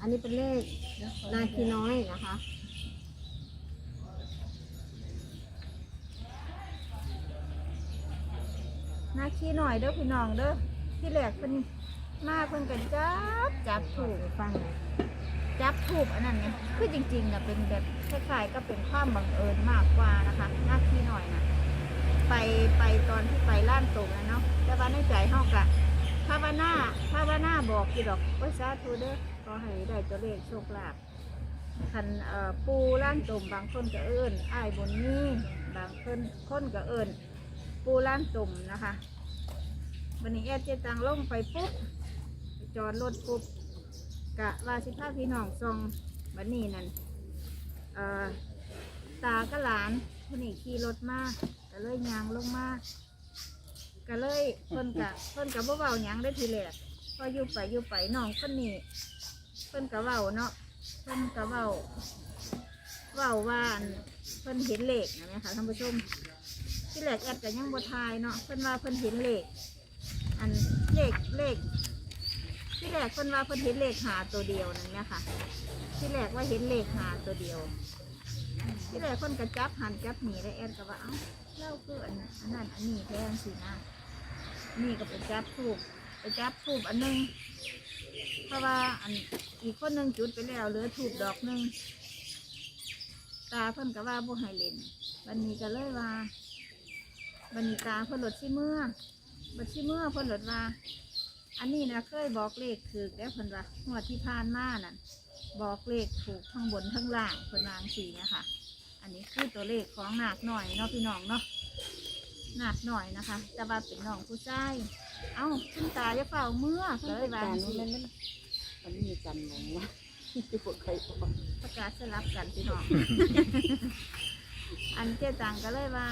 อันนี้เป็นเลขนาคีน้อยนะคะ นาคีหน่อยเด้อพี่น้องเด้อที่แรกเพิ่นมากเพิ่นกันจับจับถูกฟังจับถูกอันนั้นไงคือจริงๆอะเป็นแบบคล้ายๆก็เป็นความบังเอิญมากกว่านะคะนาคีหน่อยนะไปไปตอนที่ไปล้านตรงนะเนาะแต่ว่าในใจเฮากะภาวนาภาวนาบอกกี่ดอกว่าสาธุเด้อ ขอให้ได้ตัวเลขโชคลาภคันเอ่อปูล้านตมบางคนก็เอิ้นอ้ายบนนี้บางคนคนก็เอิ้นปูล้านตมนะคะวันนี้แอดเจตังลงไปปุ๊บจอดรถปุ๊บกะว่าสิพาพี่น้องซองบันนี้นั่นเอ่อตาก็หลานคนนี้ขี่รถมาก็เลยยางลงมาก็เลยเพิ่นกะเพิ่นกะบ่เว้าหยังได้ทีแรกพออยู่ไปอยู่ไปน้องคนนี้ เพิ่นกะเว้าเนาะเพิ่นกะเว้าเว้าว่าอันเพิ่นเห็นเลขนะแม่ค่ะท่านผู้ชม ที่แรกแอดก็ยังบ่ทายเนาะเพิ่นว่าเพิ่นเห็นเลขอันเลขเลข ที่แรกเพิ่นว่าเพิ่นเห็นเลขหาตัวเดียวนั่นแหละค่ะ ที่แรกว่าเห็นเลขหาตัวเดียว ที่แรกเพิ่นกระจับหันจับหนีได้แอนก็ว่าเอ้าเล่าคืออันอันนั้นอันนี้แทนสินะนี่ก็ไปจับทูบไปจับทูบอันหนึง เพราะว่าอันอีกคนหนึ่งจุดไปแล้วเหลือทูบดอกหนึ่งตาเพิ่นก็ว่าบ่ให้เล่นวันนี้ก็เลยว่าวันนี้ตาเพิ่นหลดที่เมื่อบัดที่เมื่อเพิ่นหลดว่า อันนี้นะเคยบอกเลขถูกแล้วเพิ่นว่างวดที่ผ่านมานั่นบอกเลขถูกทั้งบนทั้งล่างเพิ่นวางสีนี่ยค่ะอันนี้คือตัวเลขของหนักหน่อยเนาะพี่น้องเนาะหนักหน่อยนะคะ แต่ว่าเป็นน้องผู้ชาย เอ้าคุณตาจะเฝ้าเมื่อก็เลยวาจั่งสีมันมันมันมีจำหนงว่าที่ปวดใครบอกประกาศสลับกันพี่น้องอันเจ๊ตังก็เลยว่า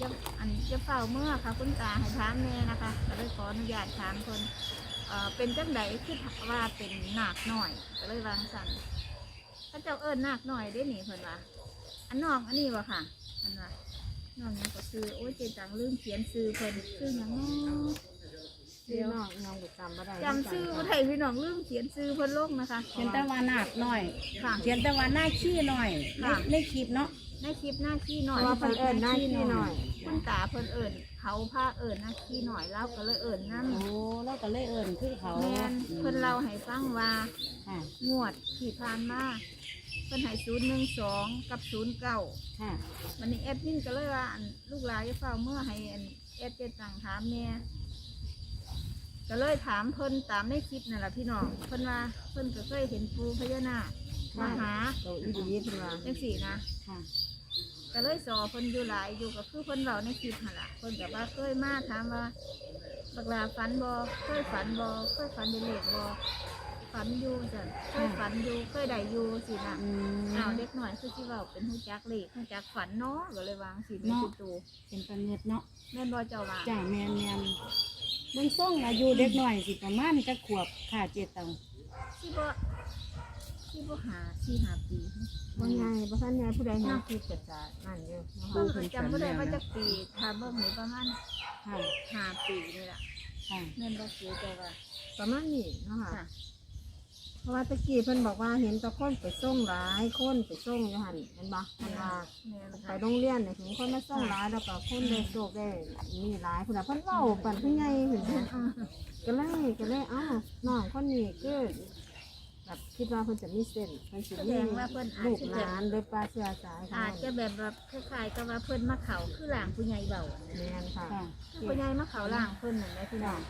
จะอันจะเฝ้าเมื่อค่ะคุณตาให้ถามแน่นะคะก็เลยขออนุญาตถามคนเอ่อเป็นจังไดคือว่าเป็นหนักหน่อย ก็เลยวางสั่นพระเจ้าเอิญหนักหน่อยได้หนิเพิ่นว่าอันนอกอันนี้วะค่ะอันว่านอกนี้ก็ซื้อโอ้ยเจ๊ตังลืมเขียนซื้อเพิ่นซื้อหยังเนาะเดี๋ยวน้องน้องไปจำไม่ได้จำซื้อบ่ได้พี่น้องลืมเขียนซื้อเพิ่นลงนะคะเขียนแตะวันหนักหน่อยค่ะ เขียนแตะวันหน้าขี้หน่อยในค่ะ ในคลิปเนาะ ในคลิปหน้าขี้หเพน่อยราะว่าเพิ่นเอิญหน้าที่หน่อย คุณตาเพิ่นเอิญเขาพาเอิญหน้าขี้หน่อยเล่าก็เลยเอิญนั่นโอ้เราก็เลยเอิญคือเขาแมนเพิ่นเล่าให้ฟังว่า ค่ะ งวดที่ผ่านมาเพิ่นให้ศูนย์หนึ่งสองกับศูนย์เก้าค่ะ วันนี้แอดมินก็เลยว่าอันลูกหลานจะเฝ้าเมื่อให้อันแอดเจตังถามแม่ ก็เลยถามเพิ่นตามในคลิปนั่นแหละพี่น้องเพิ่นว่าเพิ่นก็เคยเห็นปูพญานาคมาหาตัวอีดีเพิ่นว่าจังสี่นะค่ะ ก็เลยสอเพิ่นอยู่หลายอยู่ก็คือเพิ่นเว้าในคลิปหั่นล่ะเพิ่นก็ว่าเคยมาถามว่าบักลาฝันบ่เคยฝันบ่เคยฝันเป็นเลขบ่ฝันอยู่จ้ะเคยฝันอยู่เคยได้อยู่สินะอืมอ้าวเด็กหน่อยคือที่เว้าเป็นฮู้จักเลขฮู้จักฝันเนาะก็เลยวางสิแม่ติดตูเป็นตะเงียดเนาะแม่นบ่เจ้าว่าจ้าแมนแมน เบิ่งส่งอายุเด็กหน่อยสิประมาณจะขวบค่ะเจตังสิบ่สิบ่หาสิหาปีบางไงบางท่านไงผู้ใดเห็นคลิปจะจะนั่นอยู่นะเพิ่คะนจำบ่ได้ว่าจักปีถ้าเบิ่งนี่ประมาณค่ะห้าปีนี่ล่ะค่ะแม่นบ่เสียเจ้าว่าประมาณนี้เนาะค่ะค่ะ เพราะว่าตะกี้เพิ่นบอกว่าเห็นแตะคนไปส่งหลายคนไปส่งอยู่หันเห็นบ่เพิ่นว่าแม่นไปค่ะโรงเรียนเนี่ยเห็นคนมาส่งหลายแล้วก็คนได้โชคได้มีหลายคนน่ะเพิ่นเว้าปั่นเพิ่นใหญ่เห็นบ่ก็เลยก็เลยเอ้าน้องคนนี้คือแบบคิดว่าเพิ่นจะมีเส้นเพิ่นสิแสมีดงว่าเพิ่นอาจลูกจะหแบบลานโดยปลาเชื้อสายขงอาจจะแบบแบบคล้ายๆกับว่าเพิ่นมาเขาคือหลางผู้ใหญ่เบาแม่นค่ะค่ะ คือผู้ใหญ่มาเขาหลางเพิ่นนั่นแหละพี่น้อง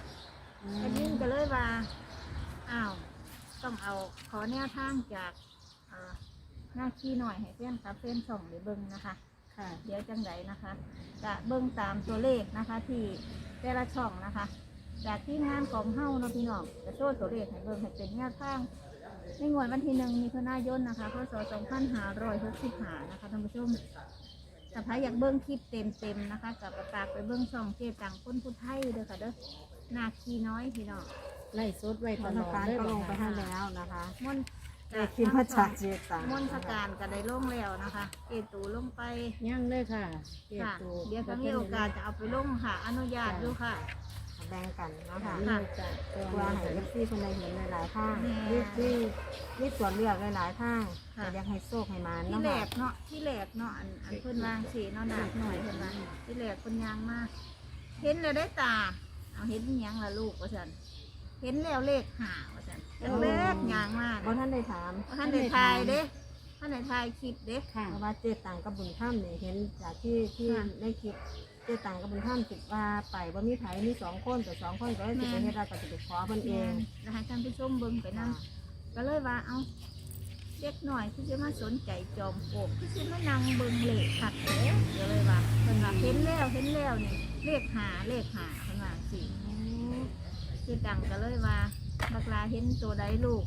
อืไอ้มยิ่งก็เลยว่าอ้าว ต้องเอาขอแนวทางจากเอ่อหน้าขี้หน่อยให้เพื่อนครับเพื่อนส่องหรือเบิ้งนะคะค่ะเดี๋ยวจังไดนะคะจะเบิ้งตามตัวเลขนะคะ ที่แต่ละช่องนะคะ จากที่งานของเฮ้าเนาะพี่น้องจะโชว์ตัวเลขให้เบิ้งให้เป็นแนวทางในงวดวันที่หนึ่งมีพนายนนะคะพศสองพันห้าร้อยหกสิบห้านะคะท่านผู้ชมแต่ถ้าอยากเบิ้งคลิปเต็มๆนะคะกับประกาศไปเบิ้งช่องเจตังคนผู้ไทยเด้อค่ะเด้อนาคีน้อยพี่น้อง ไล่สดไว้ตธลนาอดคารเลยก็ลบ่งไปค่ะให้แล้วนะคะมนต์ได้คิมพัชชาเจตังมนต์สการก็ได้ลงแล้วนะคะเอตูลงไปยังเลยค่ะเจค่ะตูเดี๋ยวถ้ามีโอกาสจะเอาไปลงค่ะ อนุญาตอยู่ค่ะแบ่งกันเนาะค่ะมีโอกาสก็เพื่อให้ให้เอฟซีคนใดเห็นหลายๆทางแม่มีมีมีส่วนเลือกหลายๆทางค่ะแต่อยากให้โชคให้มานที่เนาะแหลค่ะกเนาะที่แหลกเนาะอันอันเพิ่นวางสีเนาะหนักหน่อยเพิ่นว่าที่แหลกเพิ่นยางมาก เห็นแล้วได้ตา เอาเห็นอิหยังล่ะลูกว่าซั่น เห็นแล้วเลขหาว่าซั่นเล็กๆยางมากเพราะท่านได้ถามท่านได้ทายเด้ท่านได้ทายคลิปเด้ค่ะ เพราะว่าเจตังกับบุญถ้ำเนี่ยเห็นจากที่ที่ค่ะได้คลิปเจตังกับบุญถ้ำคิดว่าไปว่ามีไผมีสองคนแต่สองคนก็เลยสิไปเฮ็ดได้ก็สิไปขอเพิ่นเองแล้วให้ท่านผู้ชมเบิ่งไปนํก็เลยว่าเอาเด็กหน่อยที่จะมาสนใจจอมโกบที่จะมานั่งเบิ่งเลขคักเด้เดี๋ยวเลยว่าเพิ่นว่าเห็นแล้วเห็นแล้วนี่เลขหาเลขหาเพิ่นว่าสิ คือดังก็เลยว่าบักลาเห็นตัวใดลูก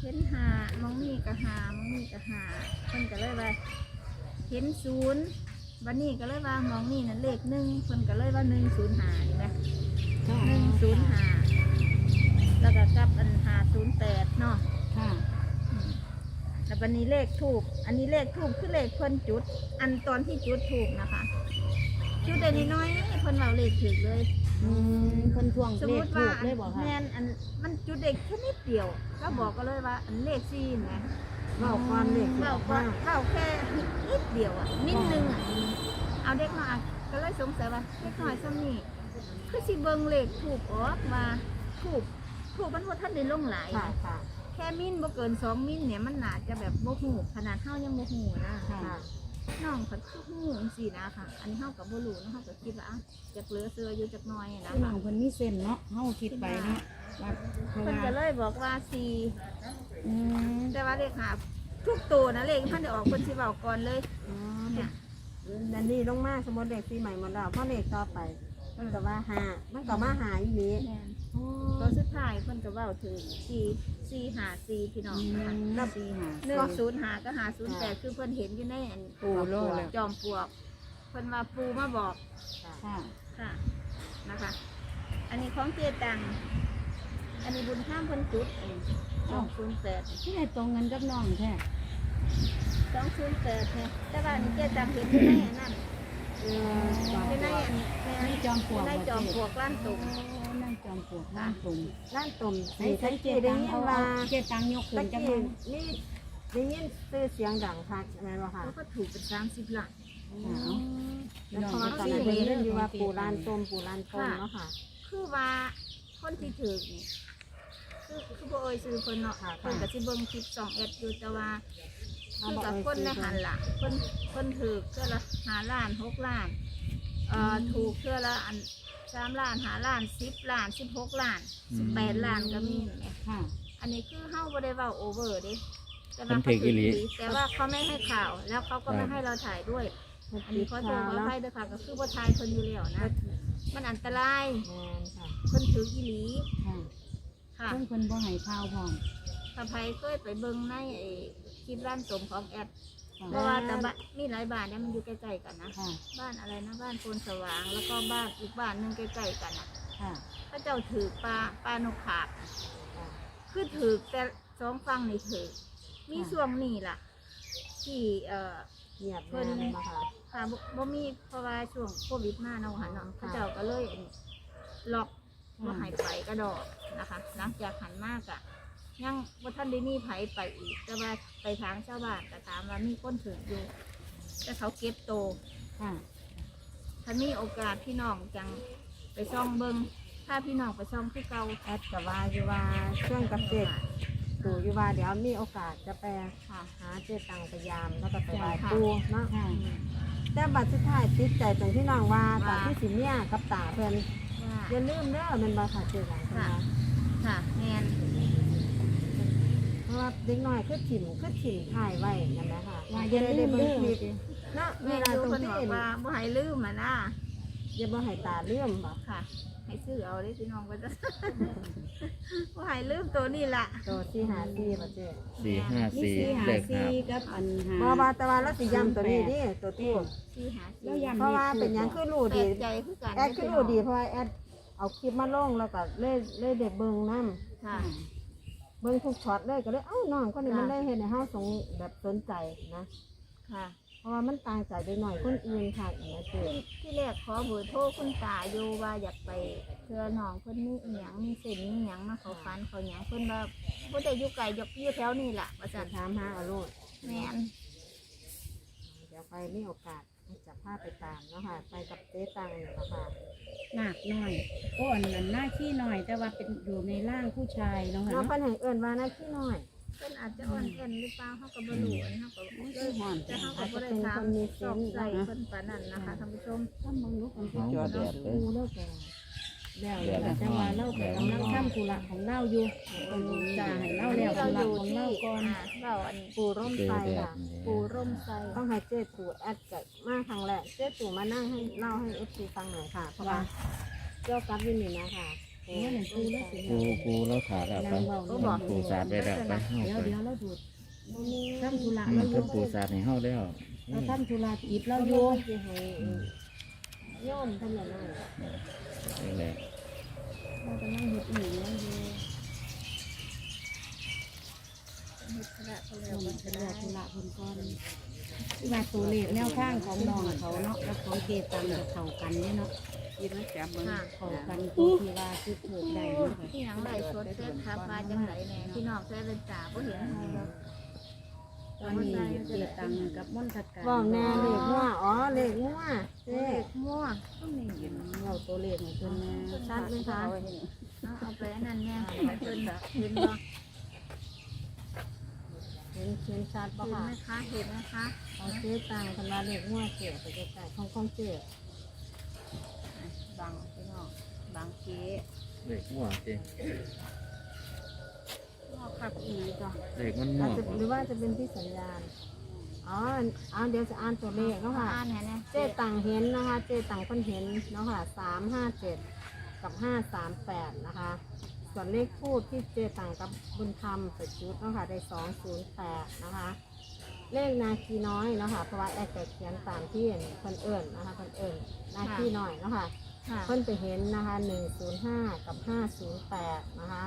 เห็นหามองนี่ก็หามองนี่ก็หาเพิ่นก็เลยว่าเห็นศูนย์บันนี้ก็เลยว่ามองนี่นั่นเลขหนึ่งเพิ่นก็เลยว่าหนึ่งศูนย์หานี่นะหนึ่งศูนย์หาแล้วก็กลับอันหาศูนย์แปดเนาะค่ะอืมแล้วบันนี้เลขทูบอันนี้เลขทูบคือเลขเพิ่นจุด อันตอนที่จุดทูบนะคะ จุดได้น้อยๆเพิ่นเอาเลขถึงเลย อืมเพิ่นทวงสมเลมขติถูว่ากเลยบอกค่ะแมนอันมันจุดเด็กแค่นิดเดียวก็บอกก็เลยว่าอันเลขซีนนะเว้าความเลขที่เล่าออกก็มาเล่าแค่นิดเดียวอะนิดนึงอะเอาเด็กน้อยก็เลยสงสัยว่าเด็กน้อยซ้ำนี่คือสิเบิงเลขถูกออกมาถูกถูกมันว่าท่านได้ลงหลายค่ะค่ะแค่มินบ่เกินสองมินเนี่ยมันน่าจะแบบโมหูขนาดเท่ายังโมหูนะ ค่ะค่ะ น้องเขาคือหูสินะค่ะ อันนี้เท่ากับบ่รู้นะเท่ากับคิดว่าอะจะเหลือเสืออยู่จักหน้อยนะคือน้คะองเพิ่นมีเส้นเนาะเฮาคิดไปเนาะว่าเพราะเพิ่นว่าก็เลยบอกว่าสี่อืมแต่ว่าเลขหาทุกตัวนะเลขท่านได้ออกคนที่เบาก่อนเลย อ๋อเนี่ย นันนี่ลงมาสมมติเด็กปีใหม่หมดแล้วเพราะเด็กต่อไป มันก็ว่าหามันก็มาหาอีนี้แม่นตัวสุดท้ายเพิ่นก็เว้าถึงสี่สี่หาสี่พี่น้องนะคะนับสี่หาหนึ่งศูนย์หาก็หาศูนย์แปดคือเพิ่นเห็นอยู่ในอันปูโลแล้ว จอมปลวกเพิ่นว่าปูมาบอก ค่ะค่ะนะคะ อันนี้ของเจตัง อันนี้บุญข้ามเพิ่นจุดเองสองศูนย์แปดที่ไหนตรงเงินกับน้องแท้สองศูนย์แปดเนี่ยแต่ว่าอันนี้เจตังเห็นอยู่ในอันนั้น เออจอมปในลวกอันแม่จอมปลวกในจอมปลวกล้านตุ่มนั่นจอมปลวกบ้านตุ่มร้านตุ่มสีใช้ตะเจกี้ได้ยินว่าเจตังยกขึ้นจังนี่ได้ยินชื่อเสียงดังทักแม่นบ่ค่ะก็ถูกเป็นสามสิบหลักแล้วพอตอนนั้เบิ่ได้ยินเรื่องอยู่ว่าปูร้านตังต้มปูร้านต้มเนาะค่ะ คือว่าคนที่ถือคือคือบ่เอ่ยซื้อเพิ่นเนาะค่ะเพิ่นก็สิเบิ่งคลิปสองแอดอยู่แต่ว่า คือบอกกับเอ่ยคนในชื่อหันล่ะเพิ่นเพิ่นถือเทื่อละหาล้านหกล้านเอ่อถูกเทื่อละอันสามล้านหาล้านสิบล้านสิบหกล้านสิบแปดล้านก็มีเนี่ยค่ะ อันนี้คือเฮาบ่ได้เว้าโอเวอร์เด้แต่เพิ่ว่านเขาถืออีหลีถือแต่ว่าเขาไม่ให้ข่าว แล้วเขาก็ไม่ให้เราถ่ายด้วย อันนี้ขอโทษขออภัยด้วยค่ะก็คือบ่ถ่ายเพิ่นอยู่แล้วนะ มันอันตรายแม่นค่ะเพิ่นถืออีหลีค่ะค่ะเพิ่นเพิ่นบ่ให้ข้าวพร้อมถ้าใครเคยไปเบิ่งในไอ้ คลิปร้านสมของแอดค่ะเพราะว่าแต่บ้านมีหลายบ้านเนี่ยมันอยู่ใกล้ๆกันนะ ค่ะบ้านอะไรนะบ้านโพนสว่าง แล้วก็บ้านอีกบ้านหนึงใกล้ๆกันนะค่ะพระเจ้าถือปลาปลานกขาบคือถือแต่สองฝั่งนี่ถือมีช่วงนี้ล่ะ ที่เอ่อ เงียบแม่นบ่ค่ะ ค่ะบ่บ่มีเพราะว่าช่วงโควิดมาเนาะค่ะเนาะพระเจ้าก็เลยอั่นล็อกบ่ให้ไปกระดอกนะคะ หลังจากหันมากอะ ยังบ่ท่านได้มีไผไปอีก แต่ว่าไปทางชาวบ้านก็ถามว่ามีคนถืออยู่ แต่เขาเก็บโตค่ะถ้ามีโอกาสพี่น้องจังไปซ่องเบิงถ้าพี่น้องไปซ่องคือเก่าแอดก็ว่าอยู่ว่าช่วงกับเจ็ดปูอยู่ว่าเดี๋ยวมีโอกาสจะไปค่ะหาเจตังพยายามแล้วก็ไปไหว้ค่ะปูเนาะค่ะแต่บัดสุดท้ายติดใจตรงที่น้องว่าตว่าอนที่สิเมียกับตาเพิ่นว่าอย่าลืมเด้อแมันบ่ค่ะเจตังเพิ่นว่าค่ะแมนเพราะ ว่าเด็กน้อยคือถิ่มคือถิ่มถ่ายไว้นั่นแหละค่ะว่าอย่าลืมเด้อคลิปเนาะเวแม่ลาดูตรงคนที่บอกว่าบ่ให้ลืมอะนะอย่าบ่ให้ตาเลื่อมบ่ค่ะ ให้ซื้อเอาได้พี่น้องก็จะ บ่ให้ลืมตัวนี้ล่ะตัวที่หาที่บ่เจสี่ห้ามีสี่สี่หาเลขหาสี่กับอันหาบ่ว่าแต่ว่าเราสิย้ำตัวนี้ดิตัวตู้ที่หาแล้ซื้วอย้ำเพราะว่าเป็นหยังคือรู้แปลดีกใจคือกันแอดคือรู้ดีเพราะว่าแอดเอาคลิปมาลงแล้วก็เลยเลยได้เบิ่งนํค่ะ เบิ่งทุกช็อตเลยก็เลยเอ้าน้องคนนี้มันได้เห็นในเฮาสงแบบสนใจนะ ค่ะราะว่ามันต่างจากเด็กหน่อยคนอื่นค่ะอย่างเงี้ยเจ๊ที่แรกขอเบอร์โทรคุณตาอยู่ว่าอยากไปเทือน้องเพิ่นมีอีหยังมีเส้นมีหยังมาเขาฟันเขาหยังเพิ่นว่าบ่ได้อยู่ไกลยกอยู่แถวนี้ล่ะว่าจะซั่นถามหาเอาโลดแม่นเดี๋ยวไปมีโอกาส จะพาไปตามเนาะค่ะ ไปกับเจ๊ตังนี่แหละค่ะหนักหน่อยโอ้อันนั้นหน้าขี้หน่อย แต่ว่าเป็นอยู่ในร่างผู้ชายเนาะค่ะเนาะเนาะ เพิ่นให้เอิ้นว่านะพี่น้อยเพิ่นอาจจะอ่อนแอนหรือเปล่าเฮาก็บ่รู้อันนี้เฮาก็บ่เลยแต่เฮาก็บ่ได้ถามสอบใส่เพิ่นปานนั้นนะคะท่านผู้ชม ถ้ามองลูกมันน้องบ่แดดเลยกูเลิกแล้วแล้วเดี๋ยวจังว่าเล่าไปกำลังทำธุระของเล่าอยู่คนจะให้ เล่าแล้วธุระของเล่าก่อนอ่าเว้าอันปูร่มเจอไทรแดดค่ะ นี่ปูร่มไทรต้องให้เจ๊ตู่แอดกับมาครั้งแรกเจ๊ตู่มานั่งให้เล่าให้เอฟซีฟังหน่อยค่ะ เพราะว่าเจ้ากับอยินนี่นะคะเมื่อหนึ่งปูแล้วสิกูกูแล้วขาดแล้วไปนางเบาก็บอกปูสาดไปแล้วไปเฮาเดี๋ยวไปเดี๋ยวเราดูดทำธุระอืเรามอเพิ่ยู่นปูสาดให้เฮาแล้วเราทำธุระจิตเราเราออยู่ยู่ให้โยมเท่านนน่ะนี่แหละ เรากำลังเห็ดอีกเราอยู่ เฮ็ดธุระเขาแล้ เรา ว เป็ ก็ น จะ เรื่ ได้ องธุระคนก่อน ที่ว่าตัวเลขแนวทางของน้องเขาเนาะกับของเกตังกับเขากันเนี่ยเนาะกินแล้วจับมันค่ะเขากันตัวที่ว่าคือถูกได้เนาะค่ะที่หยังไหลสดเส้นครับว่าจังไหนแน่พี่น้องแซ่เป็นจ่าบ่เห็นตอนนี้เกตังกับมนตการบอกแน่เลขมั่วอ๋อเลขมั่วเจ๊เด็กมั่วเราตัวเลขของเพิ่นนะชัดไหมคะเอาไปนนั้นแน่ให้เพิ่นเห็นบ่ เห็นเขียนชัดเห็ปะนไหค่ะมคะ เห็นไหมคะ ของเจ๊ตังค์คำว่าเลขมั่วเจ๊ไปใกล้ๆของของเจ๊บังพี่น้องบังเก๋เลขมั่วจริงเอาขับอีกจ้ะเลขมันอามั่จวจะหรือว่าจะเป็นที่สัญญาณอ๋ออ่าเดี๋ยวจะอ่านตัวเลขเนาะค่ะ อ่านแหน่แน่เจ๊ตังเห็นนะคะ เจ๊ตังคนเห็นเนาะค่ะสามห้าเจ็ดกับห้าสามแปดนะคะ ส่วนเลขพูดที่เจ๊ตังกับบุญธรรมไปจุดเนาะค่ะได้สองศูนย์แปดนะคะ เลขนาคีน้อยเนาะค่ะเพราะว่าแอดแต่เขียนตามที่คนเอิ่นนะคะคนเอิ่นนาคีน้อยเนาะค่ะค่ะเพิ่นไปเห็นนะคะหนึ่งศูนย์ห้ากับห้าศูนย์แปดนะคะ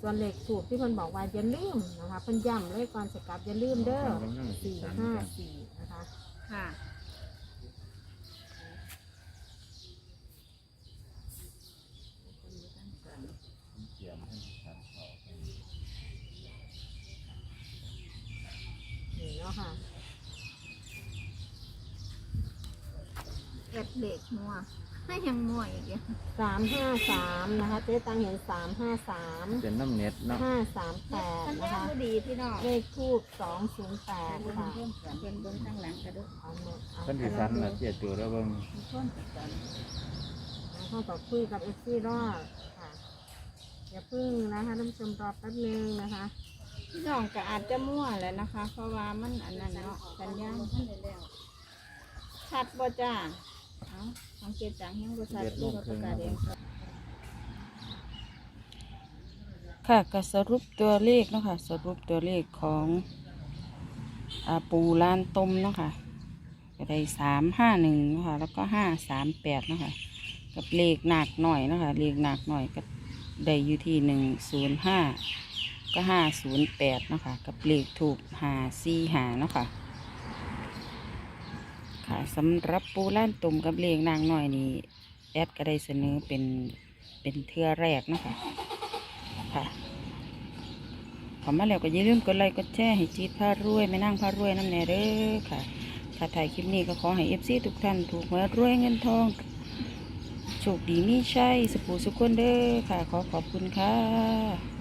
ส่วนเลขถูกที่เพิ่นบอกว่าอย่าลืมนะคะเพิ่นย้ำเลขก่อนสกลับอย่าลืมเด้อสี่ห้าสี่นะคะค่ะ นี่เนาะค่ะ เอ็ดเด็กมั่วให้ยังมั่วอีกเดียวสามห้าสามนะคะ เจ๊ตังเห็นสามห้าสามเป็นน้ำเน็ตเนาะห้าสามแปดมันนะแย่คะ ก็ดีพี่น้องเลขทูบสองศูนย์แปดค่ะเป็นบนข้างหลังกระดูกเอาหมดเอาเพิ่นสิฟันน่ะเจ็ดตัวแล้วเบิ่งเขาต่อคุยกับเอฟซีรอดค่ะอย่าพึ่งนะคะท่านผู้ชมรอแป๊บนึงนะคะ พี่น้องก็อาจจะมั่วแหละนะคะ เพราะว่ามันอันนั้นเนาะสัญญาณมันได้แล้วชัดบ่จ้า เอาสังเกตจังยังบ่ชัดดูกับประกาศเองค่ะก็สรุปตัวเลขเนาะค่ะ สรุปตัวเลขของอาปูลานต้มเนาะค่ะก็ได้สามห้าหนึ่งนาะคะแล้วก็ห้าสามแปดเนาะค่ะ กับเลขหนักหน่อยเนาะค่ะ เลขหนักหน่อยก็ได้อยู่ที่หนึ่งศูนย์ห้าก็ห้าศูนย์แปดเนาะค่ะ กับเลขถูกหาสี่หาเนาะค่ะ ค่ะสำหรับปูล้านตุ่มกับเลขนางหน่อยนี่แอดก็ได้เสนอเป็นเป็นเทือแรกนะคะค่ะขอมาแล้วก็อย่าลืมกดไลค์กดแชร์ให้จีดพารวยไม่นั่งพารวยน้ำแน่เด้อค่ะถ้าถ่ายคลิปนี้ก็ขอให้เอฟซีทุกท่านถูกหวยรวยเงินทองโชคดีมีชัยสุขสุขคนเด้อค่ะ ขอขอบคุณค่ะ